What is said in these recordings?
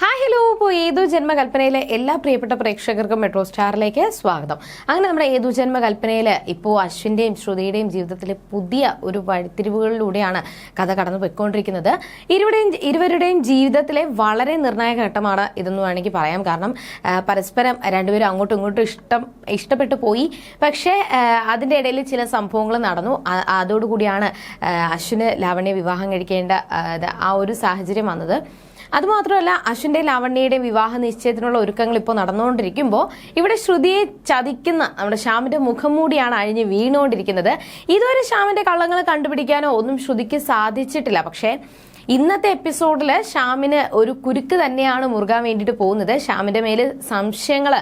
Hi hello ഇപ്പോൾ ഏതു ജന്മകൽപ്പനയിലെ എല്ലാ പ്രിയപ്പെട്ട പ്രേക്ഷകർക്കും മെട്രോ സ്റ്റാറിലേക്ക് സ്വാഗതം. അങ്ങനെ നമ്മുടെ ഏതു ജന്മകൽപ്പനയിൽ ഇപ്പോൾ അശ്വിന്റെയും ശ്രുതിയുടെയും ജീവിതത്തിലെ പുതിയ ഒരു വഴിത്തിരിവുകളിലൂടെയാണ് കഥ കടന്നു പോയിക്കൊണ്ടിരിക്കുന്നത് ഇരുവരുടെയും ഇരുവരുടെയും ജീവിതത്തിലെ വളരെ നിർണായക ഘട്ടമാണ് ഇതെന്ന് വേണമെങ്കിൽ പറയാം. കാരണം പരസ്പരം രണ്ടുപേരും അങ്ങോട്ടും ഇങ്ങോട്ടും ഇഷ്ടം ഇഷ്ടപ്പെട്ടു പോയി. പക്ഷേ അതിന്റെ ഇടയിൽ ചില സംഭവങ്ങൾ നടന്നു. അതോടുകൂടിയാണ് അശ്വിന് ലാവണ്യ വിവാഹം കഴിക്കേണ്ട ആ ഒരു സാഹചര്യം വന്നത്. അതുമാത്രമല്ല അശ്വിന്റെ ലാവണ്യയുടെ വിവാഹ നിശ്ചയത്തിനുള്ള ഒരുക്കങ്ങൾ ഇപ്പോൾ നടന്നുകൊണ്ടിരിക്കുമ്പോൾ ഇവിടെ ശ്രുതിയെ ചതിക്കുന്ന നമ്മുടെ ശ്യാമിന്റെ മുഖം മൂടിയാണ് അഴിഞ്ഞ് വീണുകൊണ്ടിരിക്കുന്നത്. ഇതുവരെ ശ്യാമിന്റെ കള്ളങ്ങൾ കണ്ടുപിടിക്കാനോ ഒന്നും ശ്രുതിക്ക് സാധിച്ചിട്ടില്ല. പക്ഷേ ഇന്നത്തെ എപ്പിസോഡിൽ ശ്യാമിന് ഒരു കുരുക്ക് തന്നെയാണ് മുറുകാൻ വേണ്ടിയിട്ട് പോകുന്നത്. ശ്യാമിന്റെ മേൽ സംശയങ്ങൾ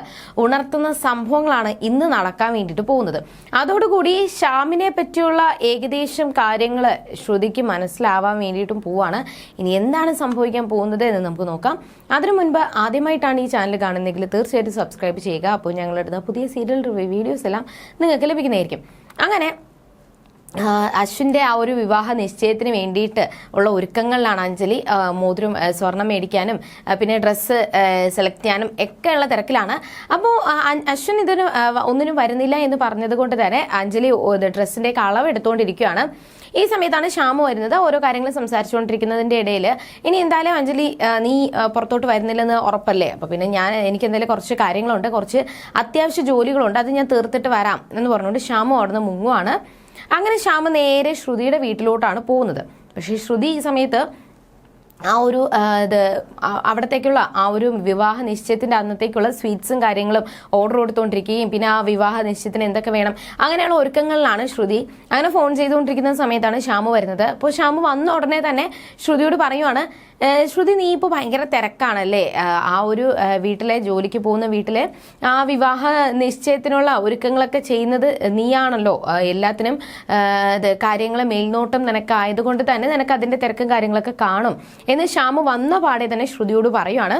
ഉണർത്തുന്ന സംഭവങ്ങളാണ് ഇന്ന് നടക്കാൻ വേണ്ടിയിട്ട് പോകുന്നത്. അതോടുകൂടി ഷാമിനെ പറ്റിയുള്ള ഏകദേശം കാര്യങ്ങൾ ശ്രുതിക്ക് മനസ്സിലാവാൻ വേണ്ടിയിട്ടും പോവാണ്. ഇനി എന്താണ് സംഭവിക്കാൻ പോകുന്നത് എന്ന് നമുക്ക് നോക്കാം. അതിനു മുൻപ് ആദ്യമായിട്ടാണ് ഈ ചാനൽ കാണുന്നതെങ്കിൽ തീർച്ചയായിട്ടും സബ്സ്ക്രൈബ് ചെയ്യുക. അപ്പോൾ ഞങ്ങളിടുന്ന പുതിയ സീരിയൽ റിവ്യൂ വീഡിയോസ് എല്ലാം നിങ്ങൾക്ക് ലഭിക്കുന്നതായിരിക്കും. അങ്ങനെ ആ, അശ്വിന്റെ ആ ഒരു വിവാഹ നിശ്ചയത്തിന് വേണ്ടിയിട്ട് ഉള്ള ഒരുക്കങ്ങളിലാണ് അഞ്ജലി മോതിരം സ്വർണം മേടിക്കാനും പിന്നെ ഡ്രസ്സ് സെലക്ട് ചെയ്യാനും ഒക്കെ ഉള്ള തിരക്കിലാണ് അപ്പോൾ അശ്വിൻ ഇതിന് ആ, ഒന്നിനും വരുന്നില്ല എന്ന് പറഞ്ഞത് കൊണ്ട് തന്നെ അഞ്ജലി ഡ്രസ്സിന്റെ അളവ് എടുത്തുകൊണ്ടിരിക്കുകയാണ് ഈ സമയത്താണ് ശ്യാമു വരുന്നത്. ഓരോ കാര്യങ്ങൾ സംസാരിച്ചുകൊണ്ടിരിക്കുന്നതിന്റെ ഇടയിൽ ഇനി എന്തായാലും അഞ്ജലി നീ പുറത്തോട്ട് വരുന്നില്ലെന്ന് ഉറപ്പല്ലേ? അപ്പൊ പിന്നെ ഞാൻ എനിക്ക് എന്തായാലും കുറച്ച് കാര്യങ്ങളുണ്ട് കുറച്ച് അത്യാവശ്യ ജോലികളുണ്ട് അത് ഞാൻ തീർത്തിട്ട് വരാം എന്ന് പറഞ്ഞുകൊണ്ട് ശ്യാമു അവിടുന്ന് മുങ്ങുവാണ്. അങ്ങനെ ശ്യാമ നേരെ ശ്രുതിയുടെ വീട്ടിലോട്ടാണ് പോകുന്നത്. പക്ഷേ ശ്രുതി ഈ സമയത്ത് ആ ഒരു ഇത് അവിടത്തേക്കുള്ള ആ ഒരു വിവാഹ നിശ്ചയത്തിന്റെ അന്നത്തേക്കുള്ള സ്വീറ്റ്സും കാര്യങ്ങളും ഓർഡർ കൊടുത്തുകൊണ്ടിരിക്കുകയും പിന്നെ ആ വിവാഹ നിശ്ചയത്തിന് എന്തൊക്കെ വേണം അങ്ങനെയുള്ള ഒരുക്കങ്ങളിലാണ് ശ്രുതി. അങ്ങനെ ഫോൺ ചെയ്തുകൊണ്ടിരിക്കുന്ന സമയത്താണ് ശ്യാമു വരുന്നത്. അപ്പോൾ ശ്യാമു വന്ന ഉടനെ തന്നെ ശ്രുതിയോട് പറയുവാണ് "ഏ, ശ്രുതി നീ ഇപ്പോൾ ഭയങ്കര തിരക്കാണല്ലേ? ആ, ഒരു വീട്ടിലെ ജോലിക്ക് പോകുന്ന വീട്ടിലെ ആ വിവാഹ നിശ്ചയത്തിനുള്ള ഒരുക്കങ്ങളൊക്കെ ചെയ്യുന്നത് നീയാണല്ലോ. എല്ലാത്തിനും കാര്യങ്ങൾ മേൽനോട്ടം നിനക്ക് ആയതുകൊണ്ട് തന്നെ നിനക്ക് അതിന്റെ തിരക്കും കാര്യങ്ങളൊക്കെ കാണും. എന്ന് ശ്യാമു വന്ന പാടെ തന്നെ ശ്രുതിയോട് പറയുവാണ്.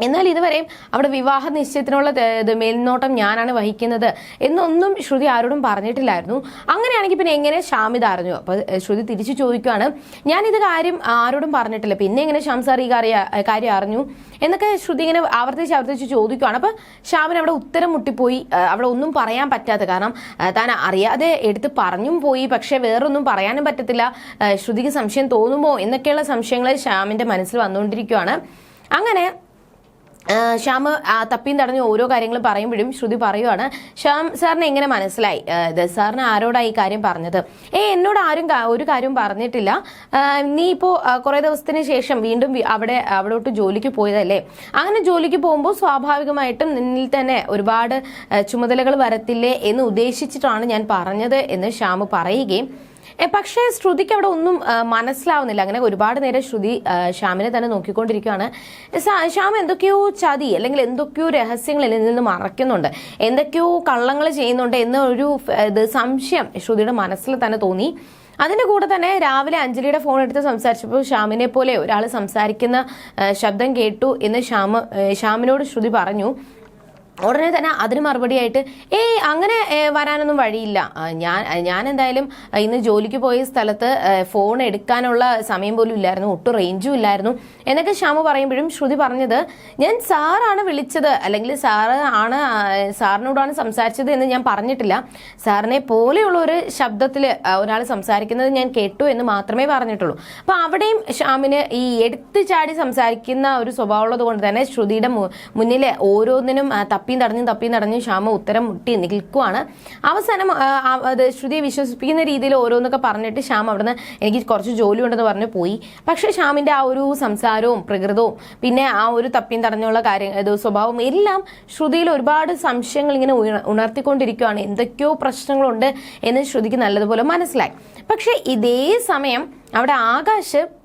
എന്നാൽ ഇതുവരെയും അവിടെ വിവാഹ നിശ്ചയത്തിനുള്ള മേൽനോട്ടം ഞാനാണ് വഹിക്കുന്നത് എന്നൊന്നും ശ്രുതി ആരോടും പറഞ്ഞിട്ടില്ലായിരുന്നു. അങ്ങനെയാണെങ്കിൽ പിന്നെ എങ്ങനെ ഷാമിത് അറിഞ്ഞു? അപ്പൊ ഏഹ്, ശ്രുതി തിരിച്ചു ചോദിക്കുകയാണ് ഇത് കാര്യം ആരോടും പറഞ്ഞിട്ടില്ല. പിന്നെ എങ്ങനെ ഷാംസാർ സാർ ഈ കാര്യ- അറിഞ്ഞു? എന്നൊക്കെ ശ്രുതി ഇങ്ങനെ ആവർത്തിച്ച് ആവർത്തിച്ച് ചോദിക്കുകയാണ് അപ്പൊ ഷാമിന് അവിടെ ഉത്തരം മുട്ടിപ്പോയി. അവിടെ ഒന്നും പറയാൻ പറ്റാത്ത കാരണം താൻ അറിയാതെ എടുത്ത് പറഞ്ഞും പോയി. പക്ഷെ വേറൊന്നും പറയാനും പറ്റത്തില്ല. ശ്രുതിക്ക് സംശയം തോന്നുമോ എന്നൊക്കെയുള്ള സംശയങ്ങൾ ശ്യാമിന്റെ മനസ്സിൽ വന്നുകൊണ്ടിരിക്കുകയാണ് അങ്ങനെ ശ്യാം തപ്പിയും തടഞ്ഞ് ഓരോ കാര്യങ്ങളും പറയുമ്പോഴും ശ്രുതി പറയുവാണ്. ശ്യാം സാറിന് എങ്ങനെ മനസ്സിലായി? ഇത് സാറിന് ആരോടാ ഈ കാര്യം പറഞ്ഞത്? ഏ എന്നോട് ആരും ഒരു കാര്യവും പറഞ്ഞിട്ടില്ല. നീ ഇപ്പോൾ കുറേ ദിവസത്തിന് ശേഷം വീണ്ടും അവിടെ അവിടോട്ട് ജോലിക്ക് പോയതല്ലേ? അങ്ങനെ ജോലിക്ക് പോകുമ്പോൾ സ്വാഭാവികമായിട്ടും നിന്നിൽ തന്നെ ഒരുപാട് ചുമതലകൾ വരത്തില്ലേ എന്ന് ഉദ്ദേശിച്ചിട്ടാണ് ഞാൻ പറഞ്ഞത് എന്ന് ശ്യാം പറയുകയും പക്ഷേ ശ്രുതിക്ക് അവിടെ ഒന്നും മനസ്സിലാവുന്നില്ല. അങ്ങനെ ഒരുപാട് നേരം ശ്രുതി ശ്യാമിനെ തന്നെ നോക്കിക്കൊണ്ടിരിക്കുകയാണ് ശ്യാം എന്തൊക്കെയോ ചതി അല്ലെങ്കിൽ എന്തൊക്കെയോ രഹസ്യങ്ങൾ ഇതിൽ നിന്ന് മറയ്ക്കുന്നുണ്ട്. എന്തൊക്കെയോ കള്ളങ്ങൾ ചെയ്യുന്നുണ്ട് എന്ന ഒരു ഇത് സംശയം ശ്രുതിയുടെ മനസ്സിൽ തന്നെ തോന്നി. അതിന്റെ കൂടെ തന്നെ രാവിലെ അഞ്ജലിയുടെ ഫോൺ എടുത്ത് സംസാരിച്ചപ്പോൾ ശ്യാമിനെ പോലെ ഒരാൾ സംസാരിക്കുന്ന ശബ്ദം കേട്ടു എന്ന് ശ്യാമ ശ്യാമിനോട് ശ്രുതി പറഞ്ഞു. ഉടനെ തന്നെ അതിന് മറുപടിയായിട്ട് ഏയ് അങ്ങനെ വരാനൊന്നും വഴിയില്ല. ഞാൻ ഞാൻ എന്തായാലും ഇന്ന് ജോലിക്ക് പോയ സ്ഥലത്ത് ഫോൺ എടുക്കാനുള്ള സമയം പോലും ഇല്ലായിരുന്നു ഒട്ടും റേഞ്ചും ഇല്ലായിരുന്നു. എന്നൊക്കെ ശ്യാമ പറയുമ്പോഴും ശ്രുതി പറഞ്ഞത് ഞാൻ സാറാണ് വിളിച്ചത്. അല്ലെങ്കിൽ സാറ് ആണ് സാറിനോടാണ് സംസാരിച്ചത് എന്ന് ഞാൻ പറഞ്ഞിട്ടില്ല. സാറിനെ പോലെയുള്ള ഒരു ശബ്ദത്തിൽ ഒരാൾ സംസാരിക്കുന്നത് ഞാൻ കേട്ടു എന്ന് മാത്രമേ പറഞ്ഞിട്ടുള്ളൂ. അപ്പൊ അവിടെയും ശ്യാമിന് ഈ എടുത്തു ചാടി സംസാരിക്കുന്ന ഒരു സ്വഭാവമുള്ളത് കൊണ്ട് തന്നെ ശ്രുതിയുടെ മുന്നിലെ ഓരോന്നിനും ആ, തപ്പിയും തടഞ്ഞും തപ്പിയും തടഞ്ഞും ശ്യാമ ഉത്തരം മുട്ടി നിൽക്കുവാണ്. അവസാനം അത് ശ്രുതിയെ വിശ്വസിപ്പിക്കുന്ന രീതിയിൽ ഓരോന്നൊക്കെ പറഞ്ഞിട്ട് ശ്യാം അവിടുന്ന് എനിക്ക് കുറച്ച് ജോലി ഉണ്ടെന്ന് പറഞ്ഞ് പോയി. പക്ഷെ ശ്യാമിന്റെ ആ ഒരു സംസാരവും പ്രകൃതവും പിന്നെ ആ ഒരു തപ്പിയും തടഞ്ഞുള്ള കാര്യം സ്വഭാവം എല്ലാം ശ്രുതിയിൽ ഒരുപാട് സംശയങ്ങൾ ഇങ്ങനെ ഉണർത്തിക്കൊണ്ടിരിക്കുകയാണ് എന്തൊക്കെയോ പ്രശ്നങ്ങളുണ്ട് എന്ന് ശ്രുതിക്ക് നല്ലതുപോലെ മനസ്സിലായി. പക്ഷേ ഇതേ സമയം അവിടെ ആകാശ്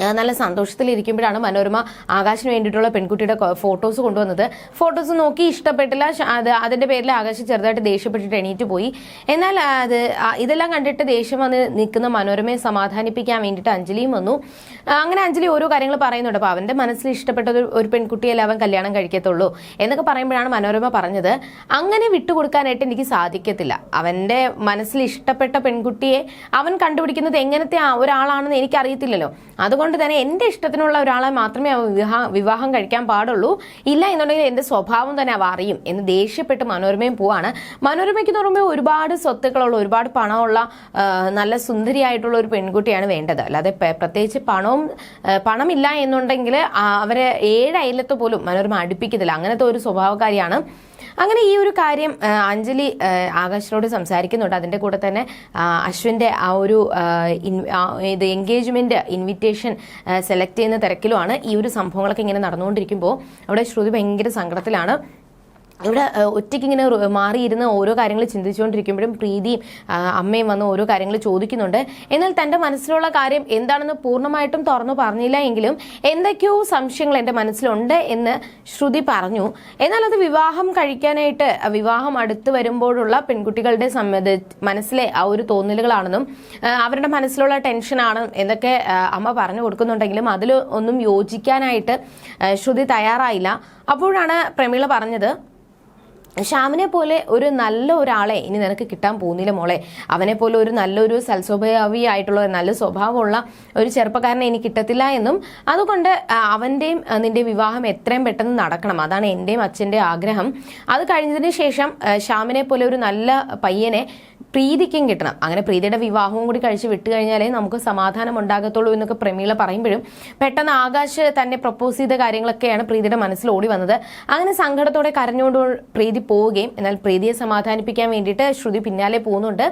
നല്ല സന്തോഷത്തിലിരിക്കുമ്പോഴാണ് മനോരമ ആകാശിന് വേണ്ടിയിട്ടുള്ള പെൺകുട്ടിയുടെ ഫോട്ടോസ് കൊണ്ടുവന്നത്. ഫോട്ടോസ് നോക്കി ഇഷ്ടപ്പെട്ടില്ല. അത് അതിന്റെ പേരിൽ ആകാശ് ചെറുതായിട്ട് ദേഷ്യപ്പെട്ടിട്ട് എണീറ്റ് പോയി. എന്നാൽ അത് ഇതെല്ലാം കണ്ടിട്ട് ദേഷ്യം വന്ന് നിൽക്കുന്ന മനോരമയെ സമാധാനിപ്പിക്കാൻ വേണ്ടിയിട്ട് അഞ്ജലിയും വന്നു. അങ്ങനെ അഞ്ജലി ഓരോ കാര്യങ്ങൾ പറയുന്നുണ്ട്. അപ്പോൾ അവന്റെ മനസ്സിൽ ഇഷ്ടപ്പെട്ട ഒരു- പെൺകുട്ടിയല്ല അവൻ കല്യാണം കഴിക്കത്തുള്ളൂ എന്നൊക്കെ പറയുമ്പോഴാണ് മനോരമ പറഞ്ഞത്. അങ്ങനെ വിട്ടുകൊടുക്കാനായിട്ട് എനിക്ക് സാധിക്കത്തില്ല. അവന്റെ മനസ്സിൽ ഇഷ്ടപ്പെട്ട പെൺകുട്ടിയെ അവൻ കണ്ടുപിടിക്കുന്നത് എങ്ങനത്തെ ഒരാളാണെന്ന് എനിക്കറിയത്തില്ലല്ലോ. അതുകൊണ്ട് അതുകൊണ്ട് തന്നെ എന്റെ ഇഷ്ടത്തിനുള്ള ഒരാളെ മാത്രമേ അവൻ വിവാഹ വിവാഹം കഴിക്കാൻ പാടുള്ളൂ. ഇല്ല എന്നുണ്ടെങ്കിൽ എന്റെ സ്വഭാവം തന്നെ അവ അറിയും എന്ന് ദേഷ്യപ്പെട്ട് മനോരമയും പോവാണ്. മനോരമയ്ക്ക് എന്ന് പറയുമ്പോൾ ഒരുപാട് സ്വത്തുക്കളുള്ള ഒരുപാട് പണമുള്ള നല്ല സുന്ദരിയായിട്ടുള്ള ഒരു പെൺകുട്ടിയാണ് വേണ്ടത്. അല്ലാതെ പ്രത്യേകിച്ച് പണവും പണമില്ല എന്നുണ്ടെങ്കിൽ അവരെ ഏഴ് അയലത്ത് പോലും മനോരമ അടുപ്പിക്കത്തില്ല. അങ്ങനത്തെ ഒരു സ്വഭാവക്കാരിയാണ്. അങ്ങനെ ഈ ഒരു കാര്യം അഞ്ജലി ആകാശിനോട് സംസാരിക്കുന്നുണ്ട്. അതിന്റെ കൂടെ തന്നെ അശ്വിന്റെ ആ ഒരു ഇത് എൻഗേജ്മെന്റ് ഇൻവിറ്റേഷൻ സെലക്ട് ചെയ്യുന്ന തിരക്കിലുമാണ് ഈ ഒരു സംഭവങ്ങളൊക്കെ ഇങ്ങനെ നടന്നുകൊണ്ടിരിക്കുമ്പോൾ അവിടെ ശ്രുതി ഭയങ്കര സങ്കടത്തിലാണ്. ഇവിടെ ഒറ്റയ്ക്ക് ഇങ്ങനെ മാറിയിരുന്ന ഓരോ കാര്യങ്ങൾ ചിന്തിച്ചുകൊണ്ടിരിക്കുമ്പോഴും പ്രീതിയും അമ്മയും വന്ന് ഓരോ കാര്യങ്ങൾ ചോദിക്കുന്നുണ്ട്. എന്നാൽ തന്റെ മനസ്സിലുള്ള കാര്യം എന്താണെന്ന് പൂർണമായിട്ടും തുറന്നു പറഞ്ഞില്ല എങ്കിലും എന്തൊക്കെയോ സംശയങ്ങൾ എന്റെ മനസ്സിലുണ്ട് എന്ന് ശ്രുതി പറഞ്ഞു. എന്നാൽ അത് വിവാഹം കഴിക്കാനായിട്ട് വിവാഹം അടുത്ത് വരുമ്പോഴുള്ള പെൺകുട്ടികളുടെ സമ്മത മനസ്സിലെ ആ ഒരു തോന്നലുകളാണെന്നും അവരുടെ മനസ്സിലുള്ള ടെൻഷനാണ് എന്നൊക്കെ അമ്മ പറഞ്ഞു കൊടുക്കുന്നുണ്ടെങ്കിലും അതിൽ ഒന്നും യോജിക്കാനായിട്ട് ശ്രുതി തയ്യാറായില്ല. അപ്പോഴാണ് പ്രമീള പറഞ്ഞത് ശ്യാമിനെ പോലെ ഒരു നല്ല ഒരാളെ ഇനി നിനക്ക് കിട്ടാൻ പോകുന്നില്ല മോളെ. അവനെ പോലെ ഒരു നല്ലൊരു സൽസ്വഭാവി ആയിട്ടുള്ള നല്ല സ്വഭാവമുള്ള ഒരു ചെറുപ്പക്കാരനെ എനിക്ക് കിട്ടത്തില്ല എന്നും അതുകൊണ്ട് അവന്റെയും നിന്റെ വിവാഹം എത്രയും പെട്ടെന്ന് നടക്കണം. അതാണ് എന്റെയും അച്ഛന്റെ ആഗ്രഹം. അത് കഴിഞ്ഞതിന് ശേഷം ശ്യാമിനെ പോലെ ഒരു നല്ല പയ്യനെ പ്രീതിക്കും കിട്ടണം. അങ്ങനെ പ്രീതിയുടെ വിവാഹവും കൂടി കഴിച്ച് വിട്ടു കഴിഞ്ഞാലേ നമുക്ക് സമാധാനം ഉണ്ടാകത്തുള്ളൂ എന്നൊക്കെ പ്രമീള പറയുമ്പോഴും പെട്ടെന്ന് ആകാശ് തന്നെ പ്രപ്പോസ് ചെയ്ത കാര്യങ്ങളൊക്കെയാണ് പ്രീതിയുടെ മനസ്സിൽ ഓടി വന്നത്. അങ്ങനെ സങ്കടത്തോടെ കരഞ്ഞുകൊണ്ട് പ്രീതി പോവുകയും എന്നാൽ പ്രീതിയെ സമാധാനിപ്പിക്കാൻ വേണ്ടിയിട്ട് ശ്രുതി പിന്നാലെ പോകുന്നുണ്ട്.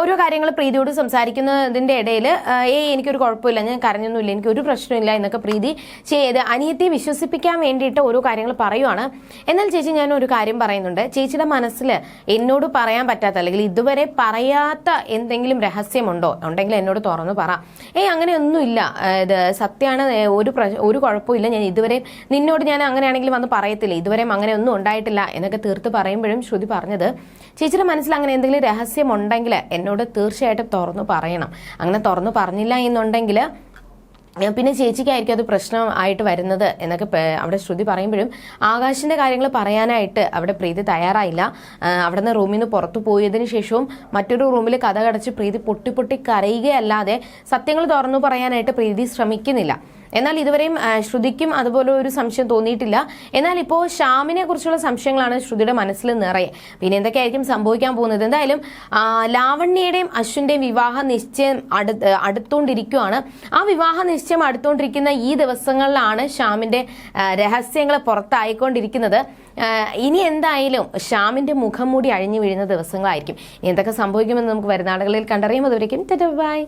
ഓരോ കാര്യങ്ങൾ പ്രീതിയോട് സംസാരിക്കുന്നതിന്റെ ഇടയിൽ ഏ എനിക്കൊരു കുഴപ്പമില്ല ഞാൻ കരഞ്ഞൊന്നുമില്ല എനിക്കൊരു പ്രശ്നമില്ല എന്നൊക്കെ പ്രീതി ചെയ്ത് അനിയത്തെ വിശ്വസിപ്പിക്കാൻ വേണ്ടിയിട്ട് ഓരോ കാര്യങ്ങൾ പറയുവാണ്. എന്നാൽ ചേച്ചി ഞാൻ ഒരു കാര്യം പറയുന്നുണ്ട്. ചേച്ചിയുടെ മനസ്സിൽ എന്നോട് പറയാൻ പറ്റാത്ത അല്ലെങ്കിൽ ഇതുവരെ പറയാത്ത എന്തെങ്കിലും രഹസ്യമുണ്ടോ? ഉണ്ടെങ്കിൽ എന്നോട് തുറന്നു പറ. ഏയ് അങ്ങനെയൊന്നുമില്ല. ഇത് സത്യമാണ് ഒരു പ്ര ഒരു കുഴപ്പമില്ല ഞാൻ ഇതുവരെയും നിന്നോട് ഞാൻ അങ്ങനെയാണെങ്കിലും വന്ന് പറയത്തില്ല. ഇതുവരെയും അങ്ങനെ ഒന്നും ഉണ്ടായിട്ടില്ല എന്നൊക്കെ തീർത്ത് പറയുമ്പോഴും ശ്രുതി പറഞ്ഞത് ചേച്ചിയുടെ മനസ്സിൽ അങ്ങനെ എന്തെങ്കിലും രഹസ്യമുണ്ടെങ്കിൽ എന്നോട് തീർച്ചയായിട്ടും തുറന്നു പറയണം. അങ്ങനെ തുറന്നു പറഞ്ഞില്ല എന്നുണ്ടെങ്കിൽ പിന്നെ ചേച്ചിക്കായിരിക്കും അത് പ്രശ്നമായിട്ട് വരുന്നത് എന്നൊക്കെ അവിടെ ശ്രുതി പറയുമ്പോഴും ആകാശിന്റെ കാര്യങ്ങൾ പറയാനായിട്ട് അവിടെ പ്രീതി തയ്യാറായില്ല. അവിടെ നിന്ന് റൂമിൽ നിന്ന് പുറത്തു പോയതിനു ശേഷവും മറ്റൊരു റൂമിൽ കഥ കടച്ച് പ്രീതി പൊട്ടി പൊട്ടി കരയുകയല്ലാതെ സത്യങ്ങൾ തുറന്നു പറയാനായിട്ട് പ്രീതി ശ്രമിക്കുന്നില്ല. എന്നാൽ ഇതുവരെയും ശ്രുതിക്കും അതുപോലെ ഒരു സംശയം തോന്നിയിട്ടില്ല. എന്നാൽ ഇപ്പോൾ ശ്യാമിനെ കുറിച്ചുള്ള സംശയങ്ങളാണ് ശ്രുതിയുടെ മനസ്സിൽ നിറയെ. പിന്നെ എന്തൊക്കെയായിരിക്കും സംഭവിക്കാൻ പോകുന്നത്? എന്തായാലും ലാവണ്യയുടെയും അശ്വിന്റെയും വിവാഹ നിശ്ചയം അടുത്ത് അടുത്തുകൊണ്ടിരിക്കുകയാണ് ആ വിവാഹ നിശ്ചയം അടുത്തുകൊണ്ടിരിക്കുന്ന ഈ ദിവസങ്ങളിലാണ് ശ്യാമിന്റെ രഹസ്യങ്ങൾ പുറത്തായിക്കൊണ്ടിരിക്കുന്നത്. ഇനി എന്തായാലും ശ്യാമിന്റെ മുഖം മൂടി അഴിഞ്ഞു വീഴുന്ന ദിവസങ്ങളായിരിക്കും. എന്തൊക്കെ സംഭവിക്കുമെന്ന് നമുക്ക് വരുന്നാളുകളിൽ കണ്ടറിയാം. അതുവരേക്കും ബൈ.